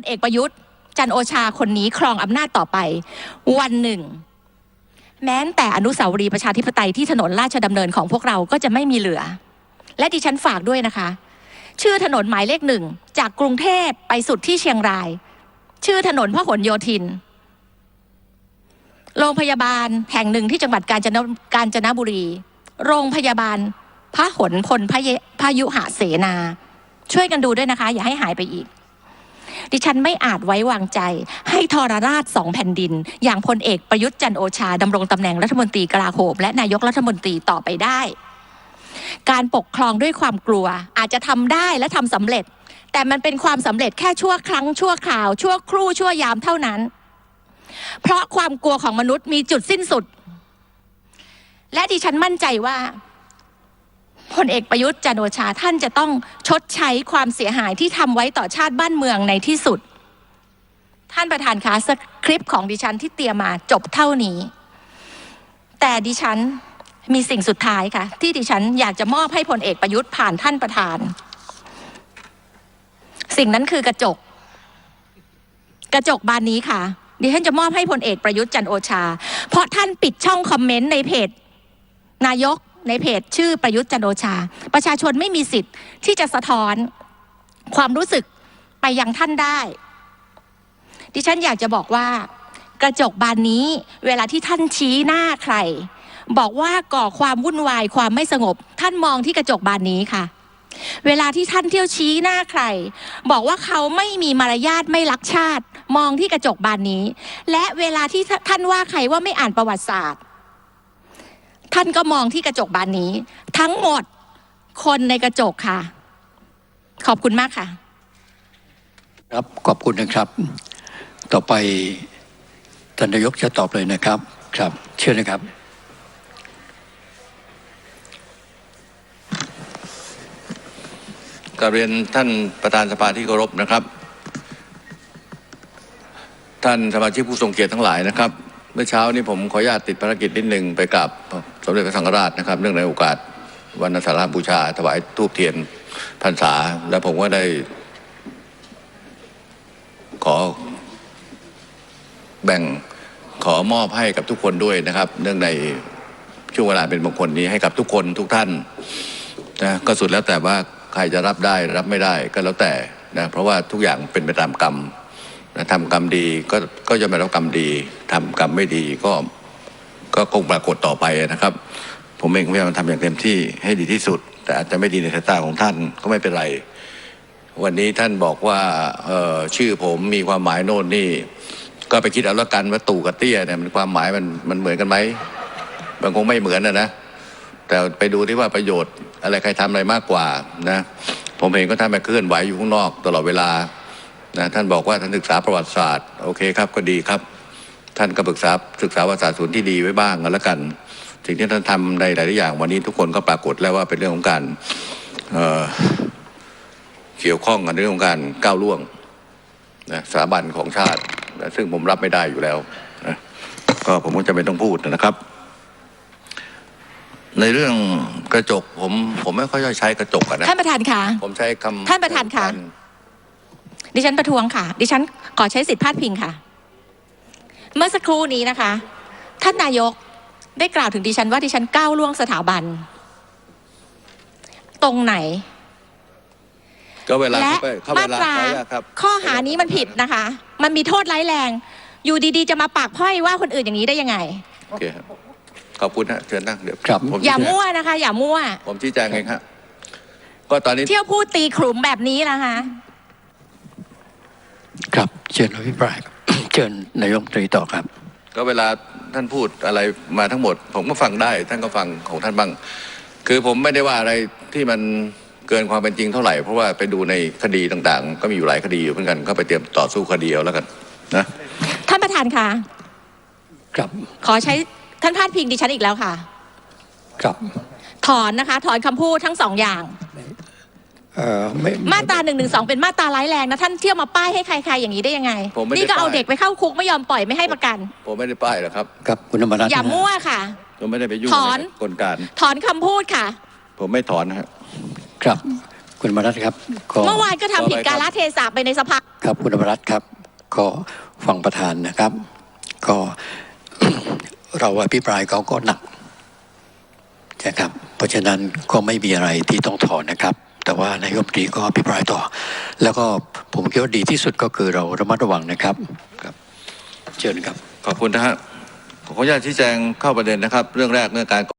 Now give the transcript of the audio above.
ลเอกประยุทธ์ จันโอชาคนนี้ครองอำนาจต่อไป วันหนึ่ง แม้แต่อนุสาวรีย์ประชาธิปไตยที่ถนนราชดำเนินของพวกเราก็จะไม่มีเหลือ และดิฉันฝากด้วยนะคะ ชื่อถนนหมายเลขหนึ่งจากกรุงเทพไปสุดที่เชียงราย ชื่อถนนพหลโยธินโรงพยาบาลแห่งหนึ่งที่จังหวัดกาญจนกาญจนบุรี โรงพยาบาลพระหลพลพยพยุหเสนา ช่วยกันดูด้วยนะคะ อย่าให้หายไปอีก ดิฉันไม่อาจไว้วางใจ ให้ทรราชสองแผ่นดิน อย่างพลเอกประยุทธ์จันโอชาดำรงตำแหน่งรัฐมนตรีกลาโหมและนายกรัฐมนตรีต่อไปได้ การปกครองด้วยความกลัวอาจจะทำได้และทำสำเร็จ แต่มันเป็นความสำเร็จแค่ชั่วครั้งชั่วคราว ชั่วครู่ชั่วยามเท่านั้น เพราะความกลัวของมนุษย์มีจุดสิ้นสุด และดิฉันมั่นใจว่า พลเอกประยุทธ์จันโอชาท่านจะต้องชดใช้ความเสียหายที่ทำไว้ต่อชาติบ้านเมืองในที่สุด ท่านประธานคะสคริปต์ของดิฉันที่เตรียมมาจบเท่านี้ แต่ดิฉันมีสิ่งสุดท้ายค่ะ ที่ดิฉันอยากจะมอบให้พลเอกประยุทธ์ผ่านท่านประธาน สิ่งนั้นคือกระจก กระจกบานนี้ค่ะดิฉันจะมอบให้พลเอกประยุทธ์จันโอชา เพราะท่านปิดช่องคอมเมนต์ในเพจ นายก ในเพจชื่อประยุทธ์จันโอชา ประชาชนไม่มีสิทธิ์ที่จะสะท้อนความรู้สึกไปยังท่านได้ ดิฉันอยากจะบอกว่ากระจกบานนี้เวลาที่ท่านชี้หน้าใคร บอกว่าก่อความวุ่นวายความไม่สงบ ท่านมองที่กระจกบานนี้ค่ะ เวลาที่ท่านเที่ยวชี้หน้าใคร บอกว่าเขาไม่มีมารยาทไม่รักชาติ มองที่กระจกบานนี้ และเวลาที่ท่านว่าใครว่าไม่อ่านประวัติศาสตร์ ท่านก็มองที่กระจกบานนี้ ทั้งหมดคนในกระจกค่ะ ขอบคุณมากค่ะ ครับขอบคุณนะครับ ต่อไปท่านนายกจะตอบเลยนะครับ ครับ เชิญนะครับกราบเรียนท่านประธานสภาที่เคารพนะครับ ท่านสมาชิกผู้ทรงเกียรติทั้งหลายนะครับ เมื่อเช้านี้ผมขออนุญาตติดภารกิจนิดหนึ่งไปกับสมเด็จพระสังฆราชนะครับ เนื่องในโอกาสวันอาสาฬหบูชา ถวายทูบเทียนพรรษา และผมก็ได้ ขอแบ่งขอมอบให้กับทุกคนด้วยนะครับ เนื่องในช่วงเวลาเป็นมงคลนี้ให้กับทุกคนทุกท่านนะก็สุดแล้วแต่ว่าใครจะรับได้รับไม่ได้ก็แล้วแต่นะเพราะว่าทุกอย่างเป็นไปตามกรรม ทำกรรมดีก็ก็จะไม่รับกรรมดีทำกรรมไม่ดีก็ก็คงปรากฏต่อไปนะครับ ผมเองพยายามทำอย่างเต็มที่ให้ดีที่สุด แต่อาจจะไม่ดีในสายตาของท่านก็ไม่เป็นไร วันนี้ท่านบอกว่าเออชื่อผมมีความหมายโน่นนี่ ก็ไปคิดเอาละกันว่าตู่กับเตี้ยเนี่ยมันความหมายมันมันเหมือนกันไหมมันคงไม่เหมือนนะนะแต่ไปดูที่ว่าประโยชน์อะไรใครทำอะไรมากกว่านะ ผมเองก็ท่านไปเคลื่อนไหวอยู่ข้างนอกตลอดเวลา นะท่านบอกว่าท่านศึกษาประวัติศาสตร์โอเคครับก็ดีครับ ท่านก็ศึกษาศึกษาประวัติศาสตร์ส่วนที่ดีไว้บ้างกันแล้วกัน สิ่งที่ท่านทำในหลายๆอย่าง วันนี้ทุกคนก็ปรากฏแล้วว่าเป็นเรื่องของการเอ่อเกี่ยวข้องกันในเรื่องของการก้าวล่วงนะสถาบันของชาตินะซึ่งผมรับไม่ได้อยู่แล้วนะก็ผมก็จะไม่ต้องพูดนะครับ ในเรื่องกระจกผมผมไม่ค่อยจะใช้กระจกอะนะท่านประธานค่ะผมใช้คำท่านประธานค่ะ ดิฉันประท้วงค่ะ ดิฉันขอใช้สิทธิพาดพิงค่ะ เมื่อสักครู่นี้นะคะ ท่านนายกได้กล่าวถึงดิฉันว่าดิฉันก้าวล่วงสถาบัน ตรงไหน ก็เวลาและเข้าไปเข้ามาเวลาตราขออนุญาตครับข้อหานี้มันผิดนะคะ มันมีโทษร้ายแรง อยู่ดีๆ จะมาปากพร่อยว่าคนอื่นอย่างนี้ได้ยังไง โอเคครับขอบคุณฮะเชิญนั่งเดี๋ยวครับ ผมอย่าชี้แจงมั่วนะคะ อย่ามั่ว ผมชี้แจงเองฮะก็ตอนนี้เที่ยวพูดตีขลุ่มแบบนี้นะคะ ครับเชิญอภิปรายครับเชิญนายกรัฐมนตรีต่อครับ ก็เวลาท่านพูดอะไรมาทั้งหมด ผมก็ฟังได้ ท่านก็ฟังของท่านบ้าง คือผมไม่ได้ว่าอะไรที่มันเกินความเป็นจริงเท่าไหร่ เพราะว่าไปดูในคดีต่างๆ ก็มีอยู่หลายคดีอยู่เหมือนกันก็ไปเตรียมต่อสู้คดีเอาแล้วกันนะท่านประธานคะครับ ขอใช้ท่านพาดพิงดิฉันอีกแล้วค่ะ ครับ ถอนนะคะ ถอนคำพูดทั้งสองอย่าง เอ่อไม่มาตราหนึ่งหนึ่งสองเป็นมาตราร้ายแรงนะท่านเที่ยวมาป้ายให้ใครๆอย่างนี้ได้ยังไง ผมไม่ได้นี่ก็เอาป้าย เด็กไปเข้าคุกไม่ยอมปล่อยไม่ให้ประกัน ผมไม่ได้ป้ายหรอกครับ ครับคุณธรรมนัฐอย่านะฮะมั่วค่ะ ผมไม่ได้ไปยุ่งถอน ในกลการ ถอนคำพูดค่ะ ผมไม่ถอนนะฮะ ครับ คุณธรรมรัตน์ครับก็เมื่อวานก็ทำผิดต่อไปครับกาลเทศะไปในสภา ครับคุณธรรมรัตน์ครับก็ฟังประธานนะครับ ก็ เราอภิปรายเขาก็หนักนะครับ เพราะฉะนั้นก็ไม่มีอะไรที่ต้องถอนนะครับ แต่ว่านายกรัฐมนตรีก็อภิปรายต่อ แล้วก็ผมคิดว่าดีที่สุดก็คือเราระมัดระวังนะครับครับ เชิญครับ ขอบคุณนะฮะขออนุญาตชี้แจงเข้าประเด็นนะครับ เรื่องแรกเรื่องการ